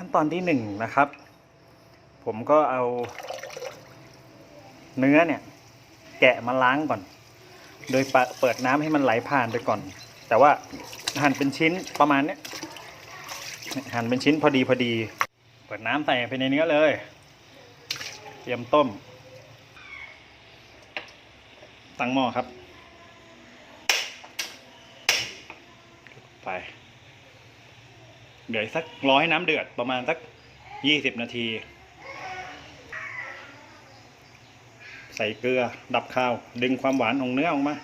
ขั้นตอนที่หนึ่งนะครับ ผมก็เอา เนื้อเนี่ย แกะมาล้างก่อน โดยเปิดน้ำให้มันไหลผ่านไปก่อน แต่ว่าหั่นเป็นชิ้นประมาณเนี้ยหั่นเป็นชิ้นพอดีพอดี เปิดน้ำใส่ไปในเนื้อเลย เตรียมต้ม ตั้งหม้อครับ ไป เดี๋ยวสักรอให้น้ำเดือดประมาณสักยี่สิบนาที ใส่เกลือดับข้าว ดึงความหวานของเนื้อออกมา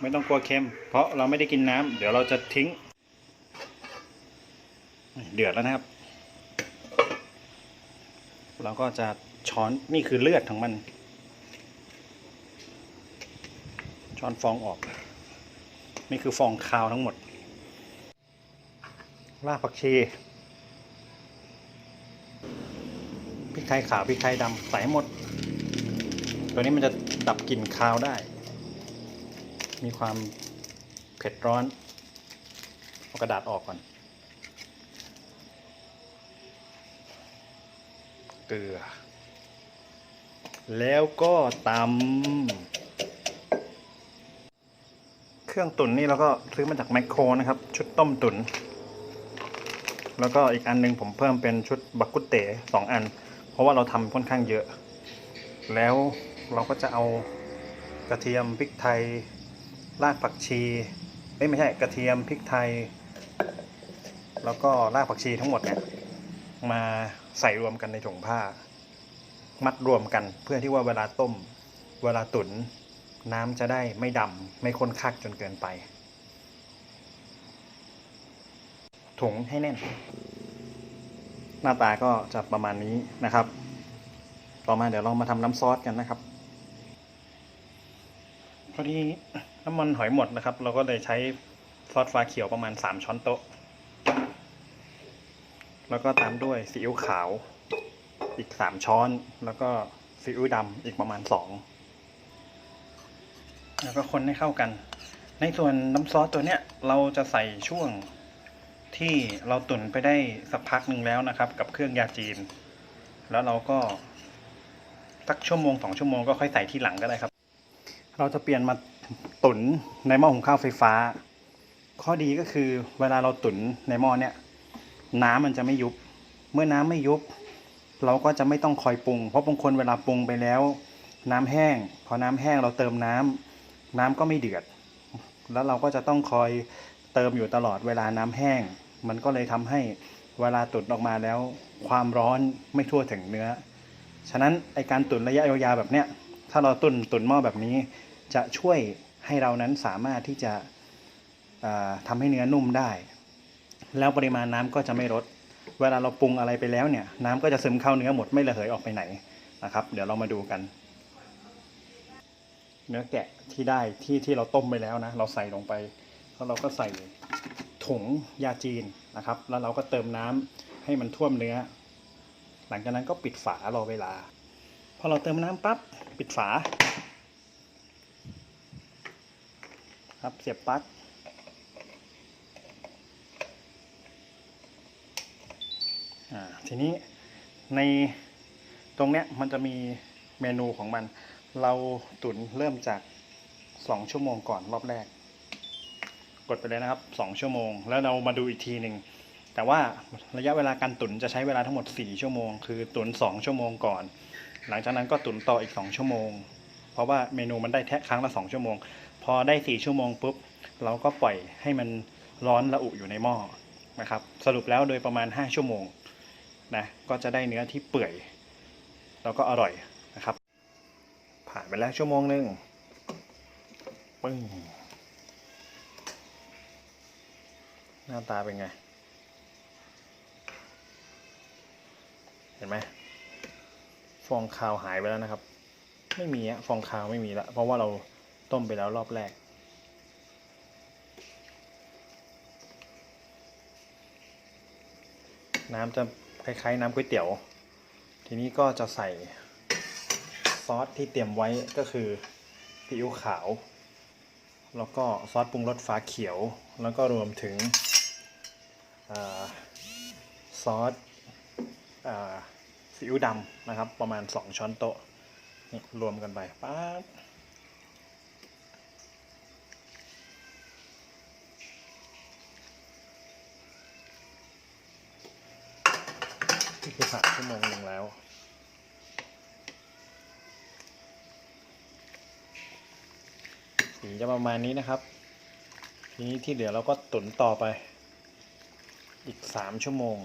ไม่ต้องกลัวเค็ม เพราะเราไม่ได้กินน้ำเดี๋ยวเราจะทิ้ง เดือดแล้วนะครับ เราก็จะช้อนนี่คือเลือดของมัน ช้อนฟองออก นี่คือฟองคาวทั้งหมด รากผักชีพริกไทยขาวพริกไทยดำใส่ให้หมด ตัวนี้มันจะดับกลิ่นคาวได้ มีความเผ็ดร้อนเอากระดาษออกก่อน เกลือ แล้วก็ตำเครื่องตุ๋นนี่เราก็ซื้อมาจากแมคโครนะครับ ชุดต้มตุ๋น แล้วก็อีกอันหนึงผมเพิ่มเป็นชุดบักกุเต๋สองอัน เพราะว่าเราทำค่อนข้างเยอะ แล้วเราก็จะเอากระเทียมพริกไทยรากผักชีเอ้ยไม่ใช่กระเทียมพริกไทย แล้วก็รากผักชีทั้งหมดเนี่ยมาใส่รวมกันในถุงผ้า มัดรวมกันเพื่อที่ว่าเวลาต้ม เวลาตุ๋นน้ำจะได้ไม่ดำไม่ข้นคักจนเกินไป ถุงให้แน่น หน้าตาก็จะประมาณนี้นะครับ ต่อมาเดี๋ยวเรามาทำน้ำซอสกันนะครับ พอดีน้ำมันหอยหมดนะครับ เราก็เลยใช้ซอสฟ้าเขียวประมาณ 3 ช้อนโต๊ะ แล้วก็ตามด้วยซีอิ๊วขาวอีก 3 ช้อน แล้วก็ซีอิ๊วดำอีกประมาณ 2 แล้วก็คนให้เข้ากัน ในส่วนน้ำซอสตัวเนี้ยเราจะใส่ช่วง ที่เราตุ๋นไปได้สักพักหนึ่งแล้วนะครับ กับเครื่องยาจีน แล้วเราก็สักชั่วโมงสองชั่วโมงก็ค่อยใส่ที่หลังก็ได้ครับ เราจะเปลี่ยนมาตุ๋นในหม้อหุงข้าวไฟฟ้า ข้อดีก็คือเวลาเราตุ๋นในหม้อเนี่ย น้ำมันจะไม่ยุบ เมื่อน้ำไม่ยุบ เราก็จะไม่ต้องคอยปรุง เพราะบางคนเวลาปรุงไปแล้ว น้ำแห้ง พอน้ำแห้งเราเติมน้ำน้ำก็ไม่เดือด แล้วเราก็จะต้องคอยเติมอยู่ตลอดเวลาน้ำแห้ง มันก็เลยทำให้เวลาตุ๋นออกมาแล้ว ความร้อนไม่ทั่วถึงเนื้อ ฉะนั้นไอการตุ๋นระยะยาวๆแบบเนี้ยถ้าเราตุนตุนหม้อแบบนี้ จะช่วยให้เรานั้นสามารถที่จะอ่าทำให้เนื้อนุ่มได้ แล้วปริมาณน้ำก็จะไม่ลดเวลาเราปรุงอะไรไปแล้วเนี่ย น้ำก็จะซึมเข้าเนื้อหมดไม่ระเหยออกไปไหนนะครับ เดี๋ยวเรามาดูกัน เนื้อแกะที่ได้ที่ที่เราต้มไปแล้วนะ เราใส่ลงไปแล้วเราก็ใส่ ถุงยาจีนนะครับ แล้วเราก็เติมน้ำให้มันท่วมเนื้อ หลังจากนั้นก็ปิดฝารอเวลา พอเราเติมน้ำปั๊บปิดฝา ครับเสียบปลั๊กอ่าทีนี้ในตรงเนี้ยมันจะมีเมนูของมัน เราตุ๋นเริ่มจาก 2 ชั่วโมงก่อนรอบแรก กดไปเลยนะครับ 2 ชั่วโมง แล้วเรามาดูอีกทีหนึ่งแต่ว่าระยะเวลาการตุ๋นจะใช้เวลาทั้งหมด 4 ชั่วโมง คือตุ๋น2 ชั่วโมงก่อน หลังจากนั้นก็ตุ๋นต่ออีก 2 ชั่วโมง เพราะว่าเมนูมันได้แค่ครั้งละ 2 ชั่วโมง พอได้ 4 ชั่วโมงปุ๊บ เราก็ปล่อยให้มันร้อนระอุอยู่ในหม้อนะครับ สรุปแล้วโดยประมาณ 5 ชั่วโมงนะ ก็จะได้เนื้อที่เปื่อย แล้วก็อร่อยนะครับ ผ่านไปแล้วชั่วโมงหนึ่งปึ้ง หน้าตาเป็นไง เห็นไหมฟองคาวหายไปแล้วนะครับ ไม่มีอะฟองคาวไม่มีละเพราะว่าเราต้มไปแล้วรอบแรก น้ำจะคล้ายๆน้ำก๋วยเตี๋ยว ทีนี้ก็จะใส่ซอสที่เตรียมไว้ก็คือซีอิ๊วขาว แล้วก็ซอสปรุงรสฟ้าเขียว แล้วก็รวมถึง ซอสซีอิ๊วดำนะครับ ประมาณ 2 ช้อนโต๊ะนี่รวมกันไปป๊าบนี่คือผ่านชั่วโมงหนึ่งแล้วสีจะประมาณนี้นะครับ ทีนี้ที่เหลือเราก็ตุ๋นต่อไป อีกสามชั่วโมง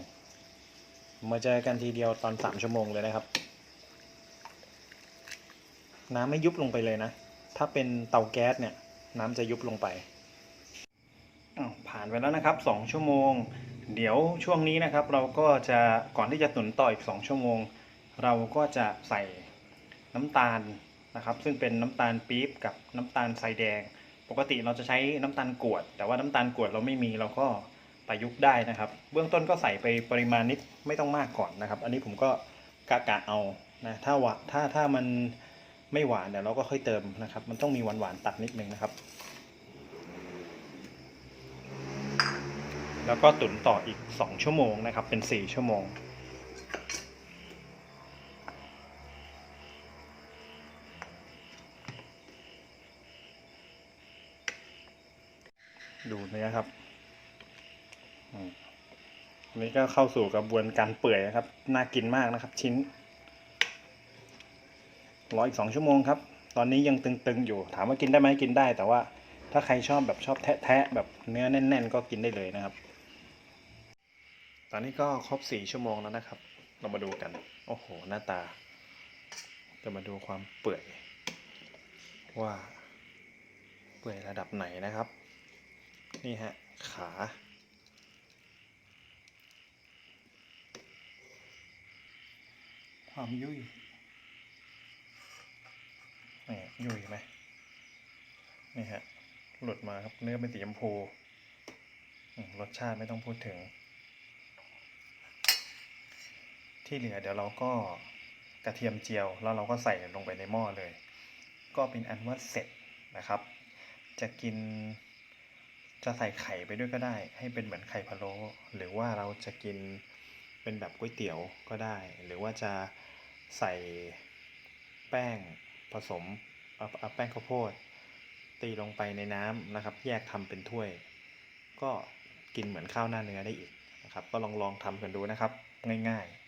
มาเจอกันทีเดียวตอนสามชั่วโมงเลยนะครับ น้ำไม่ยุบลงไปเลยนะ ถ้าเป็นเตาแก๊สเนี่ย น้ำจะยุบลงไปอ้าวผ่านไปแล้วนะครับสองชั่วโมง เดี๋ยวช่วงนี้นะครับ เราก็จะก่อนที่จะตุ๋นต่ออีกสองชั่วโมง เราก็จะใส่น้ำตาลนะครับ ซึ่งเป็นน้ำตาลปี๊บกับน้ำตาลทรายแดง ปกติเราจะใช้น้ำตาลกรวด แต่ว่าน้ำตาลกรวดเราไม่มีเราก็ ประยุกต์ได้นะครับ เบื้องต้นก็ใส่ไปปริมาณนิดไม่ต้องมากก่อนนะครับ อันนี้ผมก็กะกะเอานะถ้าหวานถ้าถ้ามันไม่หวานเดี๋ยวเราก็ค่อยเติมนะครับ มันต้องมีหวานหวานตัดนิดนึงนะครับ แล้วก็ตุ๋นต่ออีก 2 ชั่วโมงนะครับ เป็น 4 ชั่วโมงดูเนื้อครับ นี้ก็เข้าสู่กระบวนการเปื่อยนะครับ น่ากินมากนะครับ ชิ้น รออีกสองชั่วโมงครับ ตอนนี้ยังตึงๆอยู่ ถามว่ากินได้ไหมกินได้ แต่ว่าถ้าใครชอบแบบชอบแทะๆแบบเนื้อแน่น ๆ ก็กินได้เลยนะครับ ตอนนี้ก็ครบสี่ชั่วโมงแล้วนะครับ เรามาดูกัน โอ้โห หน้าตา จะมาดูความเปื่อย ว่า เปื่อยระดับไหนนะครับ นี่ฮะ ขา ความยุ่ยนี่ยุ่ยไหมนี่ฮะ หลุดมาครับเนื้อเป็นสีชมพูรสชาติไม่ต้องพูดถึง ที่เหลือเดี๋ยวเราก็กระเทียมเจียว แล้วเราก็ใส่ลงไปในหม้อเลย ก็เป็นอันว่าเสร็จนะครับ จะกินจะใส่ไข่ไปด้วยก็ได้ ให้เป็นเหมือนไข่พะโล้หรือว่าเราจะกินเป็นแบบก๋วยเตี๋ยวก็ได้ หรือว่าจะ ใส่แป้งผสมเอาแป้งข้าวโพด ตีลงไปในน้ำนะครับ แยกทำเป็นถ้วย ก็กินเหมือนข้าวหน้าเนื้อได้อีกนะครับ ก็ลองลองทำกันดูนะครับ ง่าย ๆ